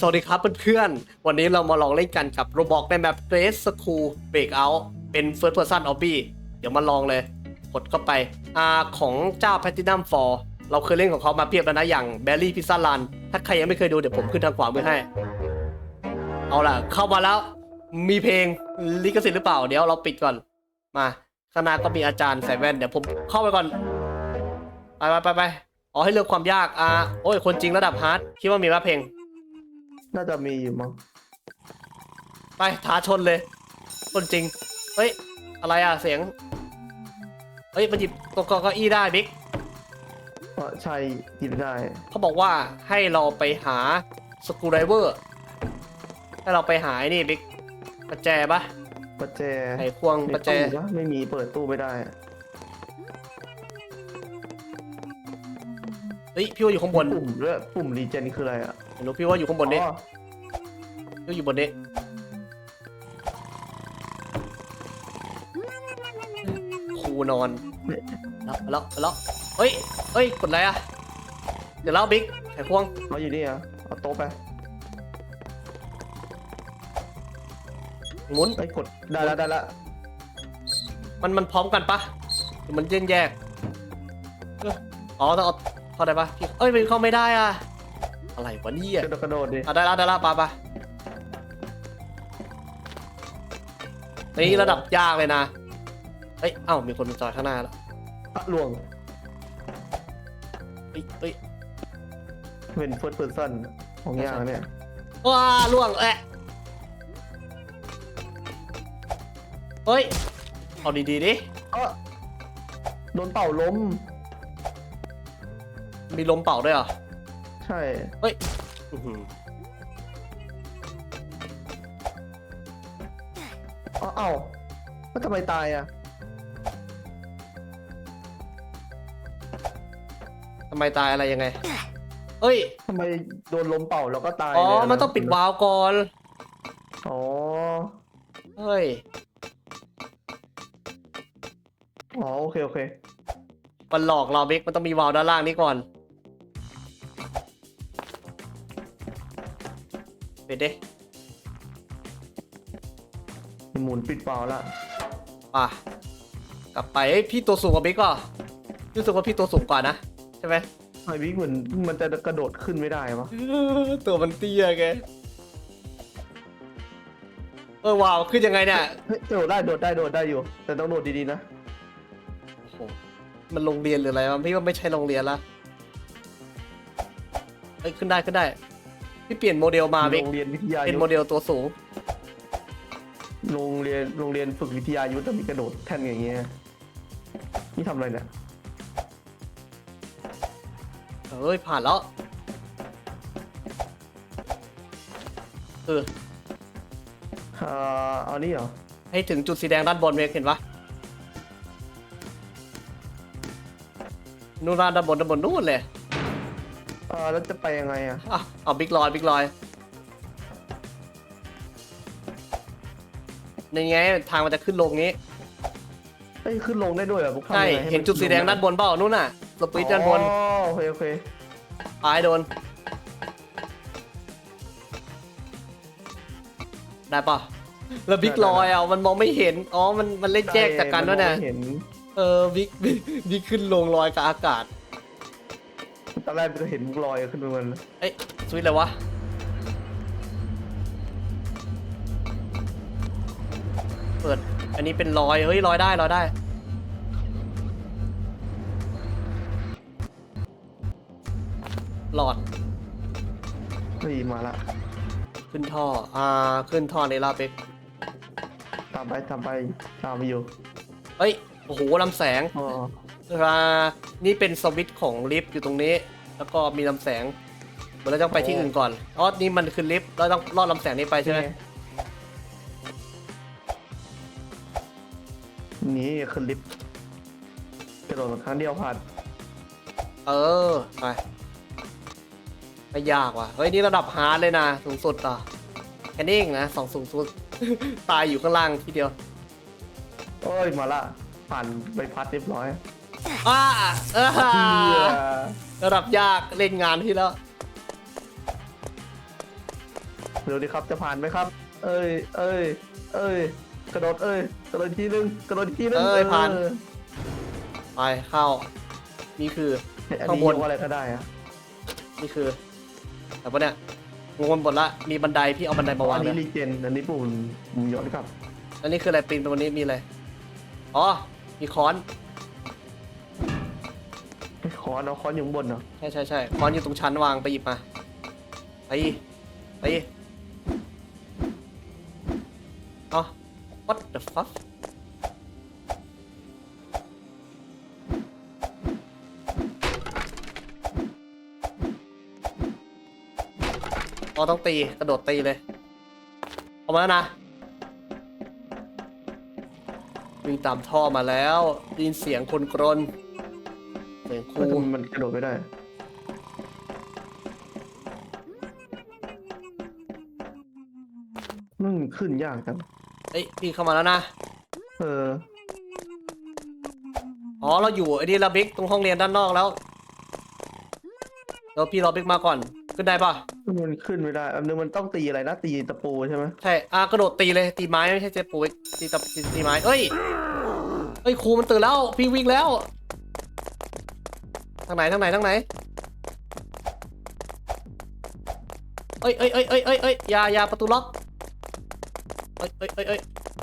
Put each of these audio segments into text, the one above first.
สวัสดีครับเพื่อนๆ วันนี้เรามาลองเล่นกันกับโรบอกในแบบ Dress School Breakout เป็น First Person Obby เดี๋ยวมาลองเลย กดเข้าไปอาของเจ้า Platinum 4 เราเคยเล่นของเขามาเพียบแล้วนะ อย่าง Berry Pizza Run ถ้าใครยังไม่เคยดูเดี๋ยวผมขึ้นทางขวามือให้ เอาล่ะ เข้ามาแล้ว มีเพลงลิขสิทธิ์หรือเปล่า เดี๋ยวเราปิดก่อน มาข้างหน้าก็มีอาจารย์ใส่แว่น เดี๋ยวผมเข้าไปก่อน ไปไปไปไปอ๋อให้เลือกความยาก อ่า โอ้ย คนจริงระดับฮาร์ด คิดว่ามีไหมเพลง น่าจะมีอยู่มั้งไปท้าชนเลยคนจริง เฮ้ย อะไรอะ เสียง เฮ้ยมันหยิบตัวเก้าอี้ได้บิ๊กเพราะใช่หยิบได้เขาบอกว่าให้เราไปหาสกูไดเวอร์ ให้เราไปหาไอ้นี่บิ๊กประแจปะประแจไขควงในประแจตู้ปะไม่มีเปิดตู้ไม่ได้เฮ้ยพี่ว่าอยู่ข้างบน ปุ่มด้วยปุ่มรีเจนคืออะไรอะ ไม่รู้พี่ว่าอยู่ข้างบนนี่อ๋อพี่ว่าอยู่บนนี้ครูนอนแล้วแล้วแล้วเฮ้ยเฮ้ยกดอะไรอะ เดี๋ยวเล่าบิ๊กไขควงเอาอยู่นี่อะเอาโต๊ะไปหมุนไอ้ยกดได้แล้วได้แล้วมันมันพร้อมกันปะหรือมันแยกแยกเอ้ออ๋อต้องเอาเข้าได้ปะพี่เอ้ยมันเข้าไม่ได้อะ อะไรวะเนี่ยกระโดดกระโดดดิอะได้ละได้ละปะปะนี่ระดับยากเลยนะ เอ้ยเอ้ามีคนมาจอดข้างหน้าแล้วอะลวงเฮ้ยเฮ้ยเป็นเฟิร์สเพอร์ซันของยางเนี่ยว้าล่วงแอะเฮ้ย เอาดีๆดิเอ้อโดนเป่าล้ม มีลมเป่าด้วยเหรอ ใช่อื้อหือเอ้าเอ้าแล้วทำไมตายอะ ทำไมตายอะไรยังไงเฮ้ย ทำไมโดนลมเป่าแล้วก็ตายอ๋อ เลยะมันต้องปิดวาล์วก่อน อ๋อ เฮ้ย อ๋อ โอเค โอเค มันหลอกเราเบกมันต้องมีวาล์วด้านล่างนี้ก่อน ปิดดิหมุนปิดเป่าละป่ะกลับไปเอ้ยพี่ตัวสูงกว่าเบกก็รู้สึกว่าพี่ตัวสูงกว่านะใช่ไหมไอวิกเหมือนมันจะกระโดดขึ้นไม่ได้ปะตัวมันเตี้ยแกเออว้าวขึ้นยังไงเนี่ยเฮ้ยโดดได้โดดได้โดดได้อยู่ แต่ต้องโดดดีๆนะโอ้โหมันโรงเรียนหรืออะไรวะพี่ว่าไม่ใช่โรงเรียนละเอ้ยขึ้นได้ขึ้นได้ พี่เปลี่ยนโมเดลมาเบกโรงเรียนวิทยาเป็นยุทโมธเดลตัวสูง โรงเรียนโรงเรียนฝึกวิทยายุทธแต่มีกระโดดแท่นอย่างเงี้ยนี่ทำอะไรเนี่ยเอ้ย ผ่านแล้ว เออ อ่าเอานี่เหรอให้ถึงจุดสีแดงด้านบนเมกเห็นปะนู่นด้านบนด้านบนนู่นเลย อ่าแล้วจะไปยังไงอะอะเอาบิ๊กลอยบิ๊กลอยนี่ไงทางมันจะขึ้นลงนี้เอ้ยขึ้นลงได้ด้วยเหรอพวกทำใช่ยังไงเห็นจุดสีแดงด้านบนเปล่านู่นน่ะสปีดด้านบนอ๋อโอเคโอเคปลายโดน ได้ปะแล้วบิ๊กลอยอะมันมองไม่เห็น อ๋อ มันมันเล่นแยกจากกันด้วยนะ ใช่มัมองไม่เห็น เออบิ๊กบิ๊กบิ๊กขึ้นลงลอยกับอากาศ ตอนแรกมันจะเห็นมุกลอยขึ้นไปมันเอ้ยสวิตช์อะไรวะ เปิด อันนี้เป็นรอย เฮ้ยรอยได้รอยได้ หลอด เฮ้ยมาละ ขึ้นท่อ อ่า ขึ้นท่อในลาเบกตามไปตามไปตามไปอยู่เฮ้ย โอ้โหลำแสง อ๋อ อ่านี่เป็นสวิตช์ของลิฟต์อยู่ตรงนี้ แล้วก็มีลำแสงเดี๋ยวเราต้องไปที่อื่นก่อนอ๋อนี่มันคือลิฟต์เราต้องลอดลำแสงนี้ไปใช่ไหมนี่ขึ้นลิฟต์กระโดดครั้งเดียวผ่านเออไปไม่ยากว่ะเฮ้ยนี่ระดับฮาร์ดเลยนะสูงสุดอะแค่นี้เองนะสองสูงสุด ตายอยู่ข้างล่างทีเดียว โอ้ยมาละผ่านใบพัดเรียบร้อย อ้าเออเพื่อระดับยากเล่นงานที่แล้ว เร็วดีครับจะผ่านไหมครับ เอ้ย เอ้ย เอ้ย กระโดดเอ้ย กระโดดอีกทีนึง กระโดดอีกทีนึงเอ้ยผ่านออไปเข้า นี่คืออันข้างนี้บน ยกอะไรก็ได้อะนี่คือแต่ว่าเนี่ยงงไปหมดละมีบันไดพี่เอาบันไดมาอัวางนเลนี้ยรีเจน อันนี้ปุ่มปุ่มย้อนกลับ อันนี้คืออะไรปีนไปวันนี้มีอะไรอ๋อมีค้อน คอนเอาค้อนอยู่ข้างบนเนาะใช่ใช่ใช่ค้อนอยู่ตรงชั้นวางไปหยิบมาไปไปเอ๋อ what the fuck อ๋อต้องตีกระโดดตีเลยออกมาแล้วนะวิ่งตามท่อมาแล้วได้ยินเสียงคนกรน เสียงคก็รูทำไมมันกระโดดไม่ได้ มันขึ้นยากจัง เอ้ยพี่เข้ามาแล้วนะ เออ อ๋อ เราอยู่ไอ้นี่เราบิ๊กตรงห้องเรียนด้านนอกแล้วแล้วพี่รอบิ๊กมาก่อน ขึ้นได้ปะมันขึ้นไม่ได้ อันนึงมันต้องตีอะไรนะ ตีตะปูใช่ไหมใช่ อะกระโดดตีเลย ตีไม้ไม่ใช่เจ็บปูอีกตีตะตีตีไม้ เอ้ย เอ้ยครูมันตื่นแล้ว พี่วิ่งแล้ว ทางไหนทางไหนทางไหนเอ้ยเอ้ยเอ้ยเอ้ยเอ้ยเอ้ยอย่าอย่าประตูล็อกเอ้ยเอ้ยเอ้ยเอ้ย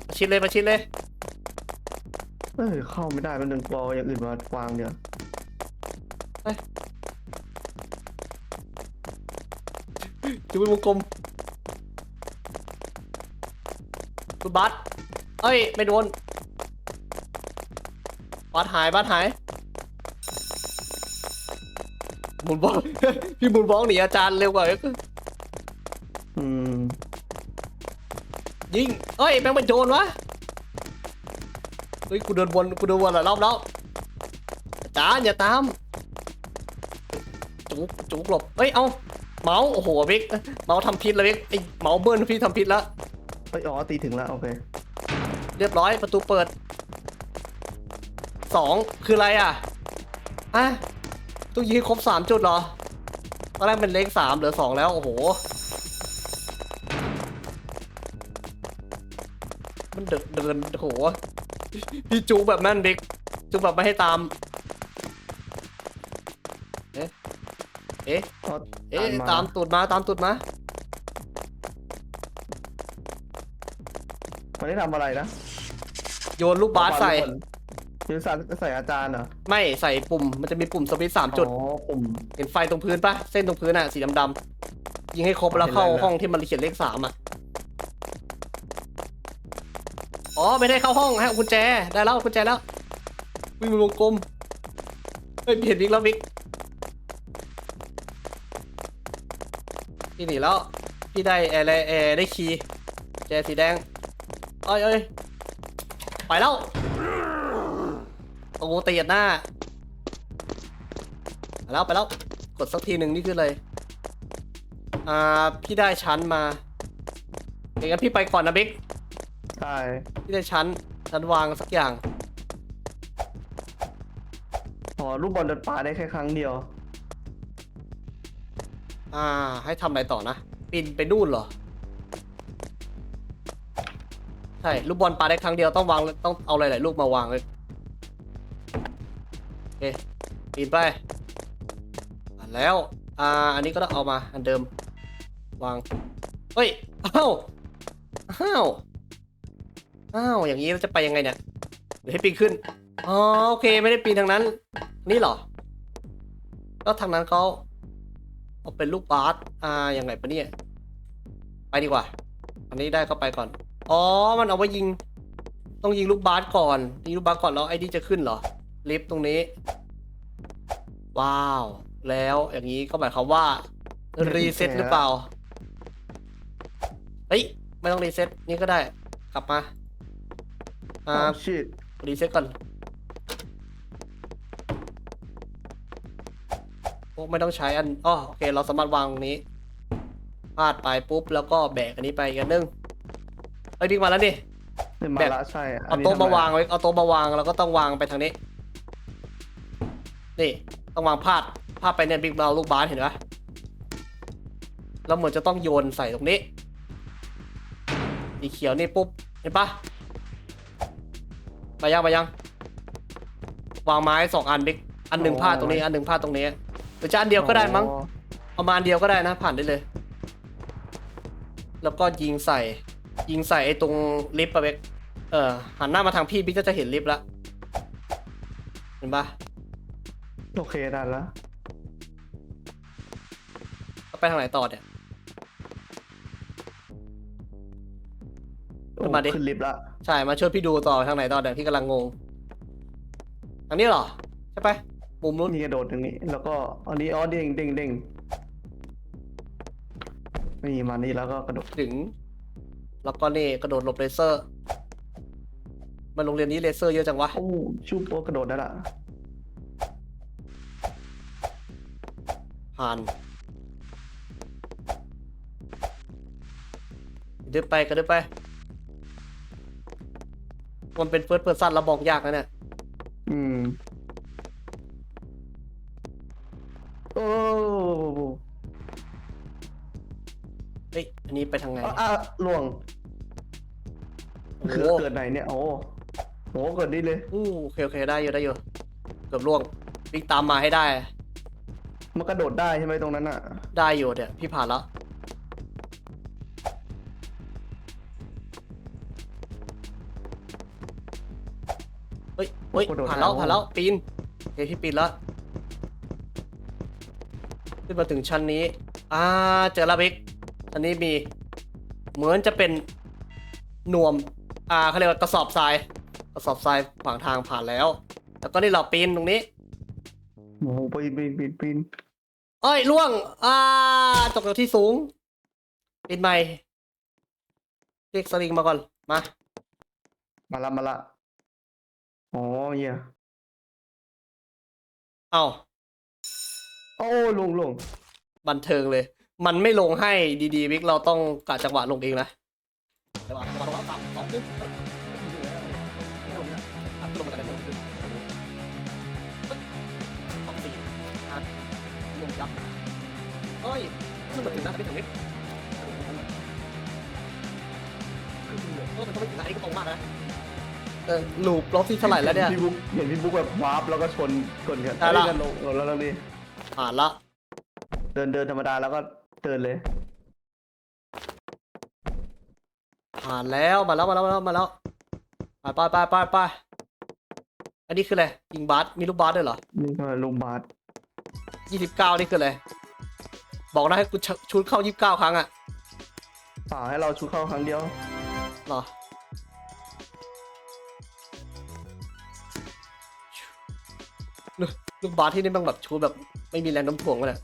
มาชิดเลยมาชิดเลยเอ้ยเข้าไม่ได้มันนึงกออย่างอื่นมาวางเดี๋ยวจุดเป็นวงกลมคุณบัสเอ้ยไม่โดนบัสหายบัสหาย หมุนบล็อกพี่หมุนบล็อกหนีอาจารย์เร็วกว่าอืมยิงเอ้ยแม่งเป็นโจรวะ เฮ้ยกูเดินวนกูเดินวนหลายรอบแล้วอาจารย์อย่าตาม จุกจุกหลบเฮ้ยเอาเมาส์โอ้โหบิ๊กเมาส์ทำพิษแล้วบิ๊กไอเมาส์เบิร์นพี่ทำพิษแล้วเอ้ยอ๋อตีถึงแล้วโอเค เรียบร้อยประตูเปิดสองคืออะไรอะอะ ต้องยิงให้ครบสามจุดเหรอ ตอนแรกเป็นเลขสามเหลือสองแล้ว โอ้โห มันเดินเดินโอ้โห พี่จูแบบนั่นเด็กจูแบบไม่ให้ตาม เอ๊ะ เอ๊ะเอาเอ๊ะอ่นตามตูดมา ตามตูดมา มันได้ทำอะไรนะ โยนลูกบาสใส่ ยืนใส่ใส่อาจารย์เหรอไม่ใส่ปุ่มมันจะมีปุ่มสวิตช์สามจุด อ๋อปุ่ม เห็นไฟตรงพื้นปะเส้นตรงพื้นอะสีดำๆยิงให้ครบแล้วเข้าเห็นแล้วนะห้องที่มันเขียนเลขสามอะอ๋อไม่ได้เข้าห้องฮะกุญแจได้แล้วกุญแจแล้ววิ่งเป็นวงกลมเฮ้ยเห็นบิ๊กแล้วบิ๊กพี่หนีแล้วพี่ได้แอร์แอร์ได้คีย์แจสีแดงเอ้ยเอ้ยไปแล้ว โอ้โหตีอัดหน้าไปแล้วไปแล้ว กดสักทีหนึ่งนี่คืออะไรอ่า พี่ได้ชั้นมาอย่างนั้นพี่ไปก่อนนะบิ๊กใช่พี่ได้ชั้น ชั้นวางสักอย่าง อ๋อลูกบอลโดนปาได้แค่ครั้งเดียว อ่า ให้ทำอะไรต่อนะ ปีนไปนู่นเหรอ ใช่ ลูกบอลปาได้ครั้งเดียวต้องวาง ต้องเอาหลายๆลูกมาวาง ปีนไปอะแล้ว อ่า อันนี้ก็ต้องเอามาอันเดิม วาง เฮ้ย อ้าว อ้าว อ้าว อย่างนี้เราจะไปยังไงเนี่ยเดี๋ยวให้ปีนขึ้น อ๋อ โอเค ไม่ได้ปีนทางนั้น นี่เหรอก็ทางนั้นเขาเอาเป็นลูกบาสอ่า ยังไงปะเนี่ย ไปดีกว่า อันนี้ได้ก็ไปก่อน อ๋อ มันเอาไว้ยิง ต้องยิงลูกบาสก่อน ยิงลูกบาสก่อนแล้วไอ้นี่จะขึ้นเหรอ ลิฟต์ตรงนี้ ว้าว แล้วอย่างนี้ก็หมายความว่า รีเซ็ตหรือเปล่า เฮ้ย ไม่ต้องรีเซ็ตนี่ก็ได้ กลับมาอ่าอ้าวชิตรีเซ็ตก่อนโอ้ไม่ต้องใช้อันอ๋อโอเค เราสามารถวางตรงนี้พาดไปปุ๊บ แล้วก็แบกอันนี้ไปอีกอันนึงเอ้ยบิ๊กมาแล้วนี่เนี่ยมาแบบละใช่เอาโต๊ะมาวางไว้ เอาโต๊ะมาวางแล้วก็ต้องวางไปทางนี้ นี่ ต้องวางพาดพาดไปเนี่ยบิ๊กเอาลูกบาสเห็นปะแล้วเหมือนจะต้องโยนใส่ตรงนี้สีเขียวนี่ปุ๊บเห็นปะไปยังไปยัง วางไม้สองอันบิ๊กอันหนึ่งพลาดตรงนี้ อันหนึ่งพลาดตรงนี้หรือจะอันเดียวก็ได้มั้งอ๋อประมาณเดียวก็ได้นะ ผ่านได้เลย แล้วก็ยิงใส่ ยิงใส่ไอ้ตรงลิฟต์ปะเบกเออหันหน้ามาทางพี่บิ๊กก็จะเห็นลิฟต์ละเห็นปะ โอเคได้แล้วก็ไปทางไหนต่อเนี่ยขึ้นมาดิ ขึ้นลิฟต์ละใช่มาช่วยพี่ดูต่อทางไหนต่อเดี๋ยวพี่กำลังงงทางนี้เหรอ ใช่ปะมุมนู้นนี่กระโดดตรงนี้ แล้วก็อันนี้อ๋อเด้งเด้งเด้งนี่มานี่แล้วก็กระโดดถึง แล้วก็นี่กระโดดหลบเลเซอร์ มันโรงเรียนนี้เลเซอร์เยอะจังวะ โอ้ชูโปกระโดดได้ละ ผ่านกระดึบไปกระดึบไปมันเป็นเฟิร์สเพ s ร์ซันเราบอกยากนะเนี่ยอืม โอ้เฮ้ยอันนี้ไปทางไหนอะอะล่วงโอ้คือโหเกิดไหนเนี่ย โอ้โหเกิดนี่เลยอู้โอเคโอเคได้อยู่ได้อยู่เกือบล่วงวิ่งตามมาให้ได้ มันกระโดดได้ใช่ไหมตรงนั้นอะ ได้อยู่เนี่ยพี่ผ่านแล้ว เฮ้ยเฮ้ยกระโดดผ่านแล้วเอา ผ่านแล้วปีนโอเคพี่ปีนแล้วขึ้นมาถึงชั้นนี้ อ่าเจอแล้วบิ๊กชั้นนี้มี เหมือนจะเป็นนวม อ่าเขาเรียกว่ากระสอบทรายกระสอบทรายขวางทางผ่านแล้ว แล้วก็นี่เราปีนตรงนี้ โอ้โหปีนปีนปีนปีน เอ้ยล่วง อ่า ตกจากที่สูงปีนใหม่เรียกสลิงมาก่อน มา มาละมาละอ๋อเหี้ยเอาโอ้ลงลงบันเทิงเลย มันไม่ลงให้ดีๆวิกเราต้องกะจังหวะลงเองนะจังหวะจังหวะลงแล้วสามสองหนึ่งลงนะอะลงกันเลย ลงยับเอ้ยขึ้นมาถึงนะไม่ถึงนิดเออมันก็ไม่ถึงนะอันนี้ก็ตรงมากนะเออลูปรอบที่เท่าไหร่แล้วเนี่ย พี่บุ๊กเห็นพี่บุ๊กแบบวาร์ปแล้วก็ชนกดกันได้ละ เอ้ยกันลงเออแล้วแล้วนี่ผ่านละเดินเดินธรรมดาแล้วก็เดินเลยผ่านแล้วมาแล้วมาแล้วมาแล้วมาแล้วไปไปไปไปไปอันนี้คืออะไรยิงบาสมีลูกบาสด้วยเหรอนี่ก็ลงบาส ยี่สิบเก้านี่คืออะไร บอกนะให้กูชชุดเข้ายี่สิบเก้าครั้งอะเปล่าให้เราชูเข้าครั้งเดียวเหรอลูกลูกบาสที่นี่มันแบบชูแบบ ไม่มีแรงโน้ำถ่วงเลย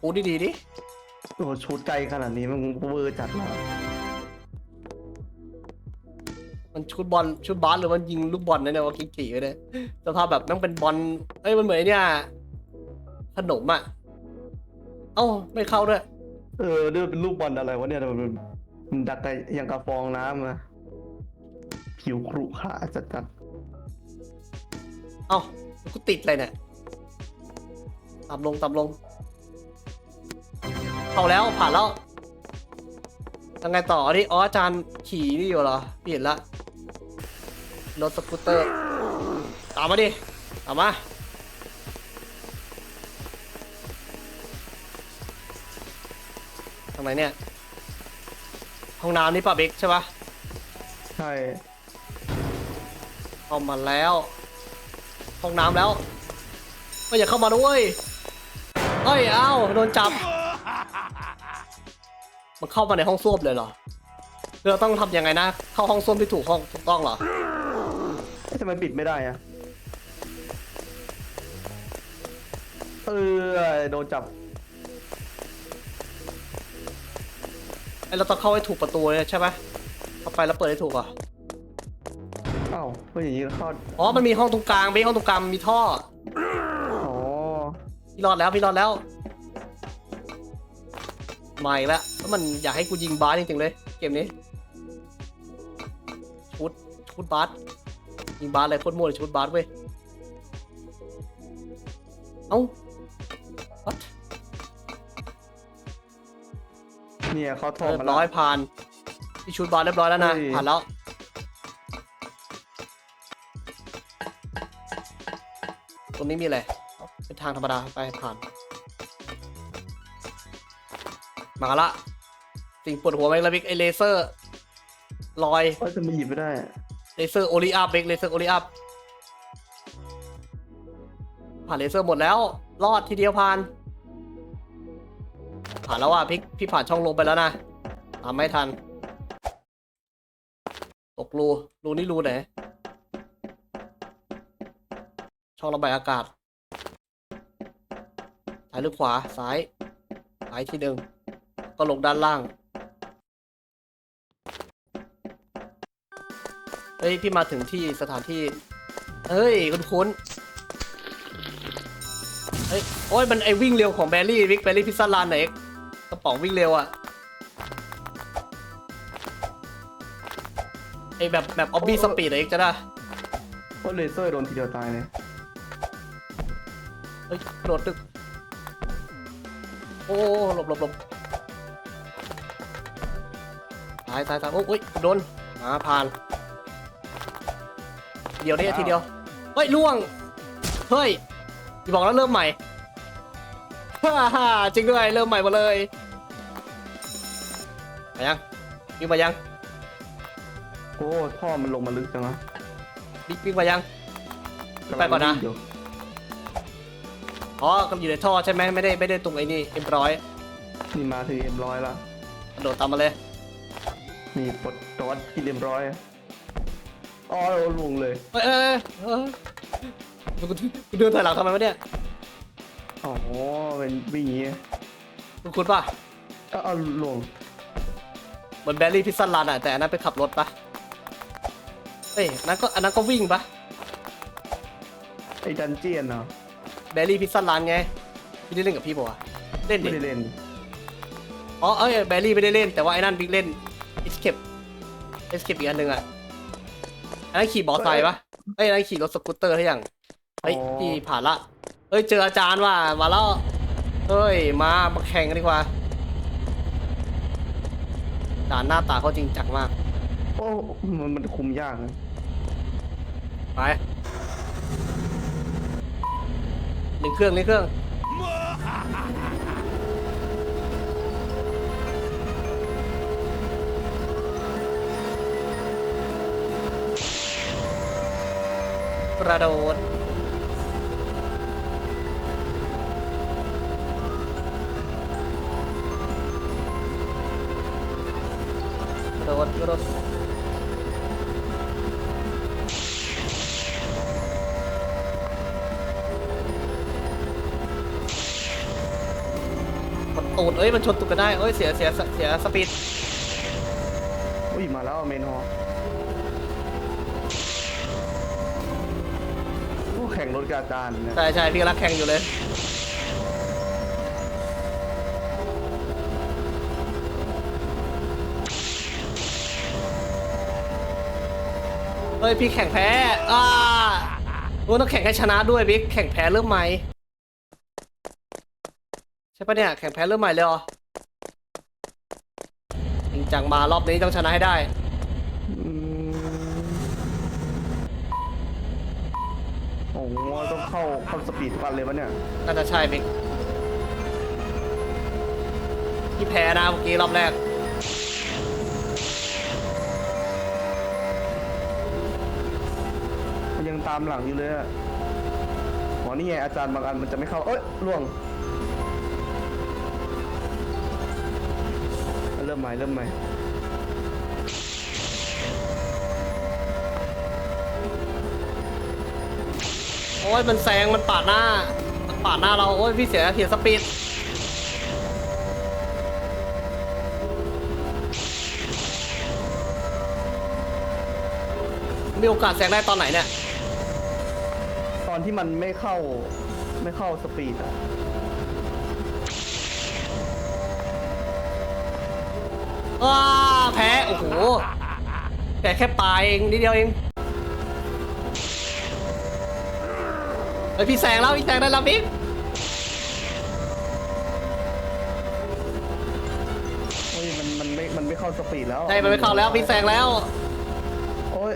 กูดีดีๆดิโอ้โหชูดไกลขนาดนี้มันเวอร์จัดแล้ว มันชุดบอลชุดบาสหรือมันยิงลูกบอลนะเนี่ยว่ากิ๊กๆไปเลยสภาพแบบนั่งเป็นบอลเอ้ยมันเหมือนไอ้เนี่ยขนมอะเอ้าไม่เข้าด้วยเออเดือเป็นลูกบอลอะไรวะเนี่ยมันมันดักไกอย่างกระฟองน้ำอะผิวครุขระจัดจัดเอ้ากูติดอะไรเนี่ยต่ำลงต่ำลงเข้าแล้วผ่านแล้วยังไงต่ออันนี้อ๋ออาจารย์ขี่นี่อยู่เหรอพี่เห็นละ รถสกูตเตอร์ตามมาดิตามมา ทางไหนเนี่ย ห้องน้ำนี่ป่ะบิ๊กใช่ปะใช่เข้ามาแล้ว ห้องน้ำแล้วก็อย่าเข้ามาด้วยเอ้ยเอ้าโดนจับ มันเข้ามาในห้องส้วมเลยเหรอ เราต้องทำยังไงนะ เข้าห้องส้วมที่ถูกห้องถูกต้องเหรอเอ๊ะ ทำไมปิดไม่ได้อะเออโดนจับ ไอเราต้องเข้าให้ถูกประตูเลยใช่ไหมเข้าไปแล้วเปิดให้ถูกอะเอ้าก็อย่างนี้เข้าอ๋อมันมีห้องตรงกลางเบ้ห้องตรงกลางมีท่ออ๋อพี่รอดแล้วพี่รอดแล้วมาอีกแล้วแล้วมันอยากให้กูยิงบาสจริงๆเลย เกมนี้ชุดชุดบาส ยิงบาสอะไรโคตรมั่วเลยชุดบาสเว้ย เอ้า what เนี่ยเขาท่อเรียมาบแล้วร้อยผ่านพี่ชูดบอลเรียบร้อยแล้วนะเฮ้ยผ่านแล้ว ตรงนี้มีอะไร เป็นทางธรรมดาไปผ่าน มาละ สิ่งปวดหัวไหมละบิ๊กไอเลเซอร์ ลอยเอ้ยจะมาหยิบไม่ได้ เลเซอร์โอลิอัพเบกเลเซอร์โอลิอัพผ่านเลเซอร์หมดแล้ว รอดทีเดียวผ่าน ผ่านแล้วอะพี่พี่ผ่านช่องลมไปแล้วนะตามไม่ทัน ตกรูรูนี่รูไหน ช่องระบายอากาศซ้ายหรือขวาซ้ายซ้ายที่หนึ่งก็ลงด้านล่าง เฮ้ย พี่มาถึงที่สถานที่ เฮ้ย คุณคุณเฮ้ย โอ้ย มันไอวิ่งเร็วของแบรี่วิกแบรี่พิซซ่าลานไหนกระป๋องวิ่งเร็วอะไอแบบแบบออบบี้สปีดเอ็กจะได้เพราะเลเซอร์โดนทีเดียวตายเลยเฮ้ยกระโดดตึก โอ้หลบหลบหลบตายตายตายโอ้ยโดนมาผ่าน เดียวเนี่ยทีเดียว เฮ้ยล่วง เฮ้ยอย่าบอกแล้วเริ่มใหม่ฮ่าฮ่าจริงด้วยเริ่มใหม่หมาเลยมายังวิ่งมายังโอ้ท่อมันลงมาลึกจังนะวิ่งวิ่งมายัง ไปก่อนนะเดี๋ยวอ๋อก็อยู่ในท่อใช่ไหมไม่ได้ไม่ได้ตรงไอ้นี่เอ็มร้อยนี่มาถึงเอ็มร้อยละกระโดดตามมาเลย นี่ปลดจอดกินเอ็มร้อยอ๋ อ๋อลงเลยเอ้ยเอ้ยเอ้ยกูกูเดินถอยหลังทำไมวะเนี่ยอ๋อเป็นวิ่งอย่างงี้คุณคุณป่ะก็เอาลงเหมือนแบรี่พิซซ่าลันอะแต่อันนั้นไปขับรถปะเอ้ยอันนั้นก็อันนั้นก็วิ่งปะไอ้ดันเจียนเนาะแบรี่พิซซ่าลันไงพี่ได้เล่นกับพี่ป่ะเล่นดิไม่ได้เล่นอ๋อเอ้ยแบรี่ไม่ได้เล่นแต่ว่าไอ้นั่นบิ๊กเล่นเอสเคปเอสเคปอีกอันหนึ่งอะ อันนั้นขี่บอไซค์ปะเอ้ยอันนั้นขี่รถสกูตเตอร์ให้ยังเฮ้ยพี่ผ่านละเฮ้ยเจออาจารย์ว่ะมาแล้วเฮ้ยมามาแข่งกันดีกว่าอาจารย์หน้าตาเขาจริงจังมาก โอ้มันมันคุมยากนะไปหนึ่งเครื่องหนึ่งเครื่อง กระโดดกระโดดกระโดดตูดเอ้ยมันชนตูดกันได้เอ้ยเสียเสียเสียสปีดอุ้ยมาแล้วเมนฮอ รถกับอาจารย์เนี่ยใช่ใช่พี่กำลังแข่งอยู่เลย เฮ้ย พี่แข่งแพ้อ่าโอ้ต้องแข่งให้ชนะด้วยบิ๊กแข่งแพ้เริ่มใหม่ ใช่ปะเนี่ย แข่งแพ้เริ่มใหม่เลยเหรอจริงจังมารอบนี้ต้องชนะให้ได้ อืม โอ้โหต้องเข้าเข้าสปีดกันเลยวะเนี่ย น่าจะใช่บิ๊กพี่แพ้นะเมื่อกี้รอบแรก มันยังตามหลังอยู่เลยอะอ๋อนี่ไงอาจารย์บางอันมันจะไม่เข้า เอ้ยล่วง เริ่มใหม่เริ่มใหม่ โอ้ยมันแซงมันปาดหน้า มันปาดหน้าเรา โอ้ยพี่เสียเสียสปีดมีโอกาสแซงได้ตอนไหนเนี่ย ตอนที่มันไม่เข้าไม่เข้าสปีดอะว้าแพ้ โอ้โห แต่แค่ปลายเองนิดเดียวเอง ฮ้ยพี่แซงแล้วพี่แซงได้แล้วบิ๊กโอ้ยเข้าสปีดแล้วใช่มันไม่เข้าแล้วพี่แซงแล้วโอ้ย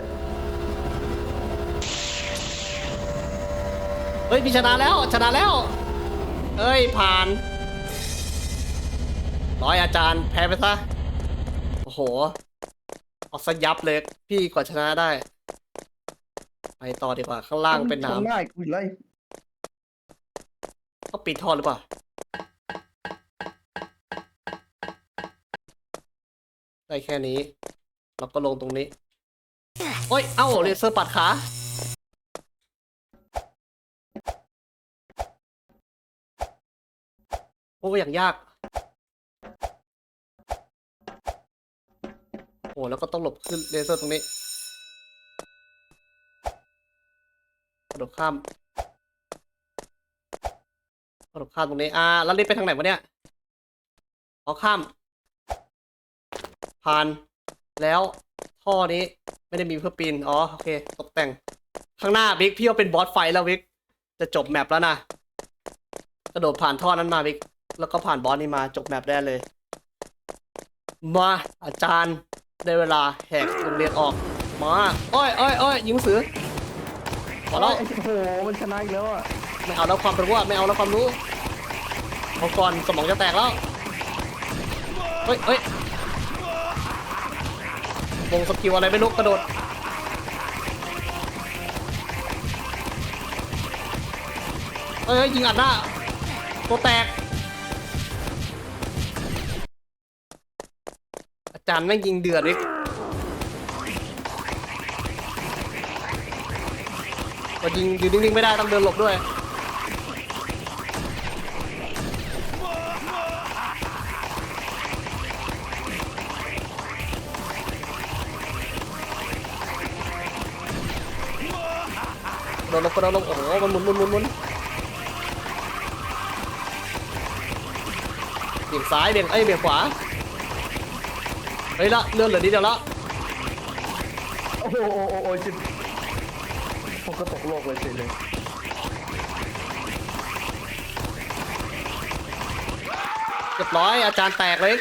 เฮ้ยพี่ชนะแล้วชนะแล้วเอ้ยผ่านร้อยอาจารย์แพ้ไปซะโอ้โหเอาซะยับเลยพี่กว่าชนะได้ ไปต่อดีกว่าข้างล่างเป็นชนหน้ำน้ากูอีกเลย ต้องปิดท่อหรือเปล่า ได้แค่นี้ เราก็ลงตรงนี้ โอ้ย เอ้าเลเซอร์ปัดขา โอ้อย่างยาก โอ้แล้วก็ต้องหลบขึ้นเลเซอร์ตรงนี้กระโดดข้าม กระโดดข้ามตรงนี้ อ่า แล้วรีบไปทางไหนวะเนี่ยอ๋อข้าม ผ่าน แล้วท่อนี้ไม่ได้มีเพื่อปีน อ๋อ โอเค ตกแต่ง ข้างหน้าบิ๊กพี่ว่าเป็นบอสไฟแล้วบิ๊ก จะจบแมปแล้วนะ กระโดดผ่านท่อนั้นมาบิ๊ก แล้วก็ผ่านบอสนี้มาจบแมปได้เลย มาอาจารย์ได้เวลาแหกโรงเรียนออก มา อ้อยอ้อยอ้อยยิงสือพอแล้วโอ้ยโอ้โห มันชนะอีกแล้วอะ ไม่เอาแล้วความรู้ว่าไม่เอาแล้วความรู้เอาก่อนสมองจะแตกแล้ว เฮ้ยเฮ้ยวงสกิลอะไรไม่รู้กระโดด เฮ้ยยิงอัดหน้าตัวแตก อาจารย์แม่งยิงเดือดอีกก็ยิงยืนนิ่งๆไม่ได้ต้องเดินหลบด้วย ดนลงกระโดดลงโอ้โหมันหมุนหมุนหมุนหมุนเบี่ยงซ้ายเบี่ยงเอ้ยเบี่ยงขวาเฮ้ยละเลื่อนเหลือนิดเดียวละโอ้โหโอ้โหโอ้ยจิผมก็ตกโลกเลยสิเลยเรียบร้อยอาจารย์แตกเลย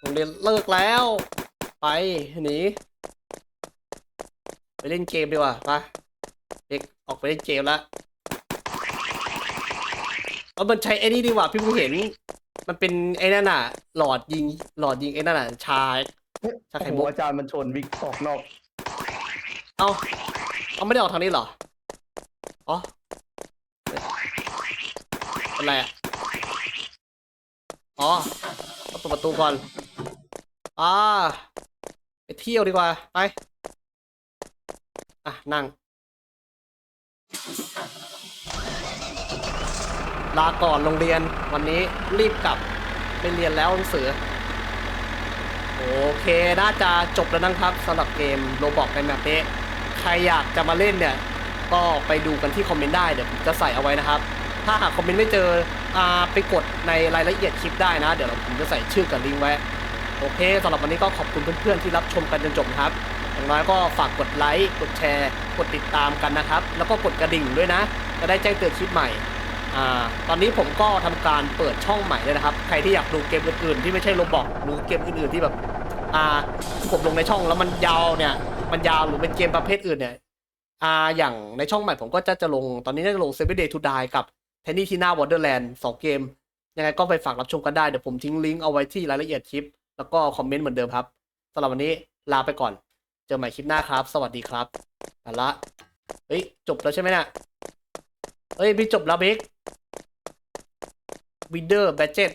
โรงเรียนเลิกแล้ว ไปหนีไปเล่นเกมดีกว่าไปเด็กออกไปเล่นเกมแล้วเอามันใช้ไอ้นี่ดีกว่าพี่เพิ่งเห็น มันเป็นไอ้นั่นน่ะ หลอดยิง หลอดยิงไอ้นั่นน่ะชาชาไข่โอ้มุโหกอาจารย์มันชนวิกออกนอกเอาเอาไม่ได้ออกทางนี้เหรออ๋อเป็นไรอะอ๋อต้องเปิดประตูก่อนอ่า ไปเที่ยวดีกว่า ไป อะ นั่ง ลาก่อนโรงเรียนวันนี้รีบกลับไปเรียนแล้วหนังสือ โอเค น่าจะจบแล้วนะครับสำหรับเกมโรบอกในแมปนี้ใครอยากจะมาเล่นเนี่ย ก็ไปดูกันที่คอมเมนต์ได้เดี๋ยวผมจะใส่เอาไว้นะครับ ถ้าหากคอมเมนต์ไม่เจออ่าไปกดในรายละเอียดคลิปได้นะ เดี๋ยวผมจะใส่ชื่อกับลิงก์ไว้ โอเคสำหรับวันนี้ก็ขอบคุณเพื่อนๆที่รับชมกันจนจบครับอย่างน้อยก็ฝากกดไลค์กดแชร์ กดติดตามกันนะครับ แล้วก็กดกระดิ่งด้วยนะ จะได้แจ้งเตือนคลิปใหม่อ่าตอนนี้ผมก็ทำการเปิดช่องใหม่เลยนะครับ ใครที่อยากดูเกมอื่นๆที่ไม่ใช่โรบอกหรือเกมอื่นๆที่แบบอ่าผมลงในช่องแล้วมันยาวเนี่ย มันยาวหรือเป็นเกมประเภทอื่นเนี่ยอ่าอย่างในช่องใหม่ผมก็จะจะลงตอนนี้น่าจะลง Seven Day to Die กับ t e n n y Tina Wonderland สองเกม ยังไงก็ไปฝากรับชมกันได้ เดี๋ยวผมทิ้งลิงก์เอาไว้ที่รายละเอียดคลิป แล้วก็คอมเมนต์เหมือนเดิมครับสำหรับวันนี้ลาไปก่อน เจอใหม่คลิปหน้าครับ สวัสดีครับไปละเฮ้ยจบแล้วใช่ไหมเนี่ยเฮ้ยพี่จบแล้วเบกวินเดอร์แบจเจ็ต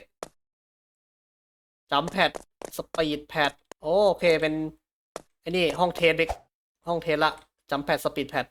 จัมแพดสปีดแพดโอเคเป็นไอ้นี่ห้องเทสเบกห้องเทสละจัมแพดสปีดแพด